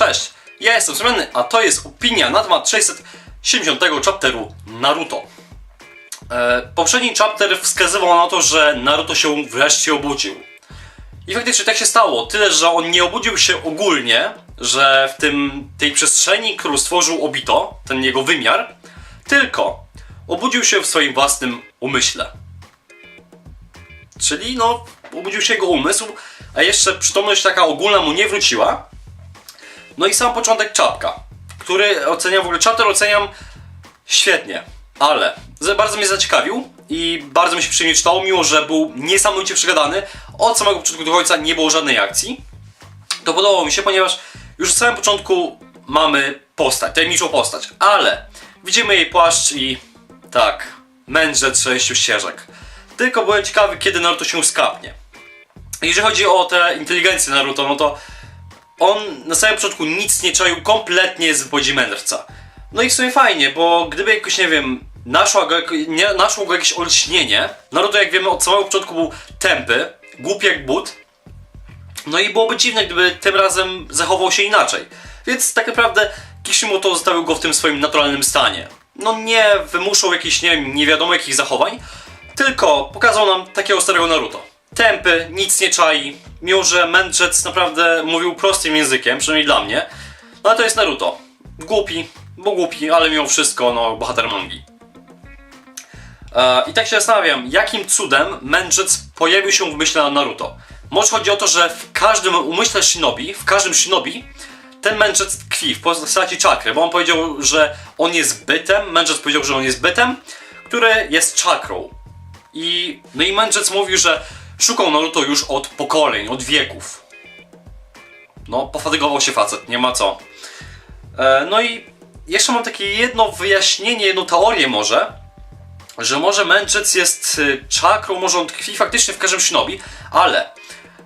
Cześć, ja jestem Semiany, a to jest opinia na temat 670 chapteru Naruto. E, poprzedni chapter wskazywał na to, że Naruto się wreszcie obudził. I faktycznie tak się stało, tyle że on nie obudził się ogólnie, że w tym, tej przestrzeni, którą stworzył Obito, ten jego wymiar, tylko obudził się w swoim własnym umyśle. Czyli no, obudził się jego umysł, a jeszcze przytomność taka ogólna mu nie wróciła. No i sam początek czapka, który oceniam w ogóle, chapter oceniam świetnie, ale bardzo mnie zaciekawił i bardzo mi się przyjemnie czytało, mimo że był niesamowicie przegadany. Od samego początku do końca nie było żadnej akcji. To podobało mi się, ponieważ już na samym początku mamy postać, tajemniczą postać, ale widzimy jej płaszcz i tak, mędrzec sześciu ścieżek. Tylko byłem ciekawy, kiedy Naruto się skapnie. Jeżeli chodzi o tę inteligencję Naruto, no to on na samym początku nic nie czaił kompletnie z wypowiedzi mędrca. No i w sumie fajnie, bo gdyby jakoś, nie wiem, naszło go, nie, naszło go jakieś olśnienie, Naruto jak wiemy od samego początku był tępy, głupi jak but, no i byłoby dziwne, gdyby tym razem zachował się inaczej. Więc tak naprawdę Kishimoto zostawił go w tym swoim naturalnym stanie. No nie wymuszał jakichś, nie wiem, nie wiadomo jakich zachowań, tylko pokazał nam takiego starego Naruto. Tępy, nic nie czai, mimo że mędrzec naprawdę mówił prostym językiem, przynajmniej dla mnie. No ale to jest Naruto. Głupi, bo głupi, ale mimo wszystko, no, bohater mangi. E, I tak się zastanawiam, jakim cudem mędrzec pojawił się w myśle Naruto. Może chodzi o to, że w każdym umyśle shinobi, w każdym shinobi, ten mędrzec tkwi w postaci czakry, bo on powiedział, że on jest bytem, mędrzec powiedział, że on jest bytem, który jest czakrą. I, no i mędrzec mówił, że szukał Naruto już od pokoleń, od wieków. No, pofatygował się facet, nie ma co. E, no i jeszcze mam takie jedno wyjaśnienie, jedną teorię może, że może mędrzec jest y, czakrą, może on tkwi faktycznie w każdym shinobi, ale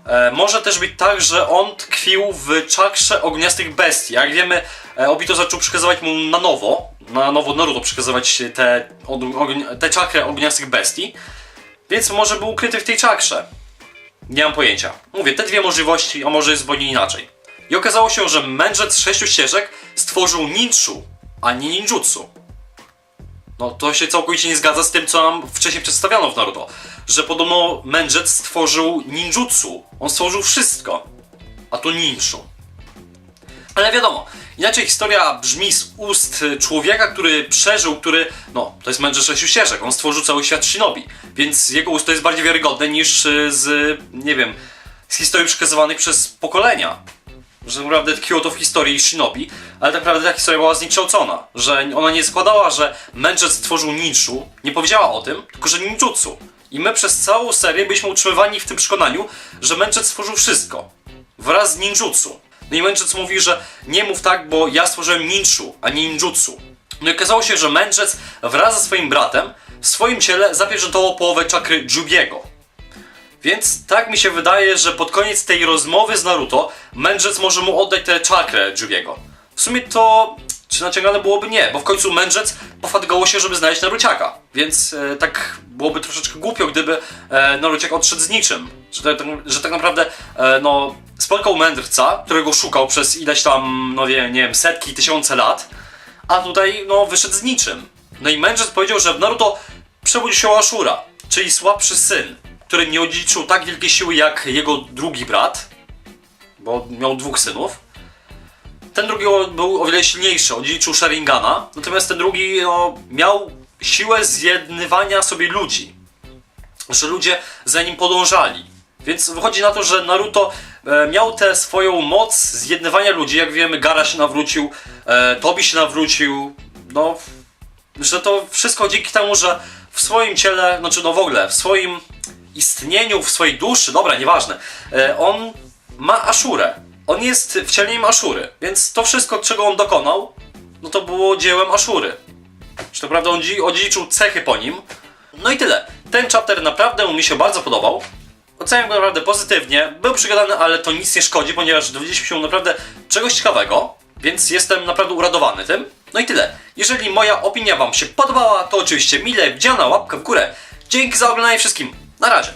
e, może też być tak, że on tkwił w czakrze ogniastych bestii. Jak wiemy, e, Obito zaczął przekazywać mu na nowo, na nowo Naruto przekazywać te, te czakry ogniastych bestii, więc może był ukryty w tej czakrze. Nie mam pojęcia. Mówię, te dwie możliwości, a może jest zupełnie inaczej. I okazało się, że mędrzec sześciu ścieżek stworzył ninju, a nie ninjutsu. No to się całkowicie nie zgadza z tym, co nam wcześniej przedstawiono w Naruto. Że podobno mędrzec stworzył ninjutsu. On stworzył wszystko. A to ninju. Ale wiadomo, inaczej historia brzmi z ust człowieka, który przeżył, który, no, to jest sześciu ścieżek, on stworzył cały świat shinobi, więc jego ust to jest bardziej wiarygodne niż y, z, nie wiem, z historii przekazywanych przez pokolenia. Że naprawdę tkwiło to w historii shinobi, ale tak naprawdę ta historia była zniekształcona, że ona nie składała, że mędrzec stworzył ninju, nie powiedziała o tym, tylko że ninjutsu. I my przez całą serię byliśmy utrzymywani w tym przekonaniu, że mędrzec stworzył wszystko, wraz z ninjutsu. No i mędrzec mówi, że nie mów tak, bo ja stworzyłem ninju, a nie ninjutsu. No i okazało się, że mędrzec wraz ze swoim bratem w swoim ciele zapieczętował połowę czakry Jubiego. Więc tak mi się wydaje, że pod koniec tej rozmowy z Naruto mędrzec może mu oddać tę czakrę Jubiego. W sumie to czy naciągane byłoby nie, bo w końcu mędrzec pofatygował się, żeby znaleźć Naruciaka. Więc e, tak byłoby troszeczkę głupio, gdyby e, Naruciak odszedł z niczym. Że, tak- że tak naprawdę e, no, spotkał mędrca, którego szukał przez ileś tam, no nie, nie wiem, setki, tysiące lat, a tutaj no, wyszedł z niczym. No i mędrzec powiedział, że w Naruto przebudził się Ashura, czyli słabszy syn, który nie odziedziczył tak wielkiej siły jak jego drugi brat, bo miał dwóch synów. Ten drugi był o wiele silniejszy, odziedziczył Sharingana, natomiast ten drugi no, miał siłę zjednywania sobie ludzi. Że ludzie za nim podążali. Więc wychodzi na to, że Naruto e, miał tę swoją moc zjednywania ludzi. Jak wiemy, Gara się nawrócił, e, Tobi się nawrócił. No, że to wszystko dzięki temu, że w swoim ciele, znaczy no w ogóle, w swoim istnieniu, w swojej duszy, dobra, nieważne, e, on ma Aszurę. On jest wcieleniem Aszury, więc to wszystko, czego on dokonał, no to było dziełem Aszury. Czy to prawda, on dzi- odziedziczył cechy po nim. No i tyle. Ten chapter naprawdę mi się bardzo podobał. Oceniam go naprawdę pozytywnie. Był przygadany, ale to nic nie szkodzi, ponieważ dowiedzieliśmy się naprawdę czegoś ciekawego, więc jestem naprawdę uradowany tym. No i tyle. Jeżeli moja opinia Wam się podobała, to oczywiście mile widziana łapka w górę. Dzięki za oglądanie wszystkim. Na razie.